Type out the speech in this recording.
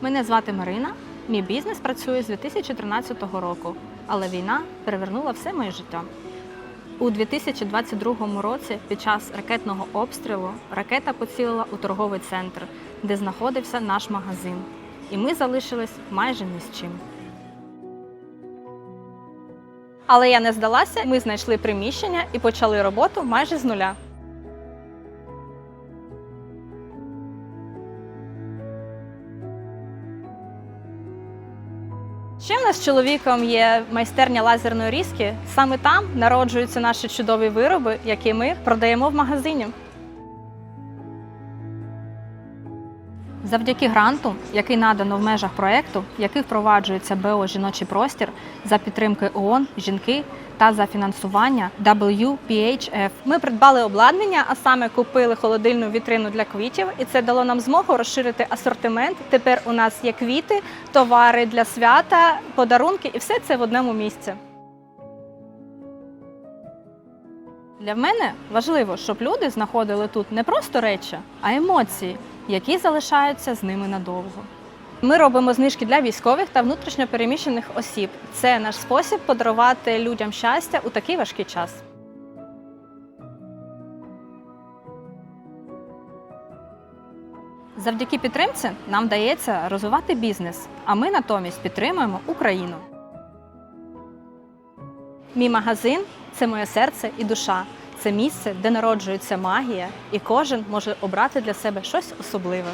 Мене звати Марина. Мій бізнес працює з 2013 року, але війна перевернула все моє життя. У 2022 році під час ракетного обстрілу ракета поцілила у торговий центр, де знаходився наш магазин. І ми залишились майже ні з чим. Але я не здалася, ми знайшли приміщення і почали роботу майже з нуля. Ще в нас чоловіком є майстерня лазерної різки. Саме там народжуються наші чудові вироби, які ми продаємо в магазині. Завдяки гранту, який надано в межах проєкту, який впроваджується БО Жіночий простір за підтримки ООН, жінки та за фінансування WPHF, ми придбали обладнання, а саме купили холодильну вітрину для квітів, і це дало нам змогу розширити асортимент. Тепер у нас є квіти, товари для свята, подарунки, і все це в одному місці. Для мене важливо, щоб люди знаходили тут не просто речі, а емоції, які залишаються з ними надовго. Ми робимо знижки для військових та внутрішньопереміщених осіб. Це наш спосіб подарувати людям щастя у такий важкий час. Завдяки підтримці нам вдається розвивати бізнес, а ми натомість підтримуємо Україну. Мій магазин це моє серце і душа. Це місце, де народжується магія, і кожен може обрати для себе щось особливе.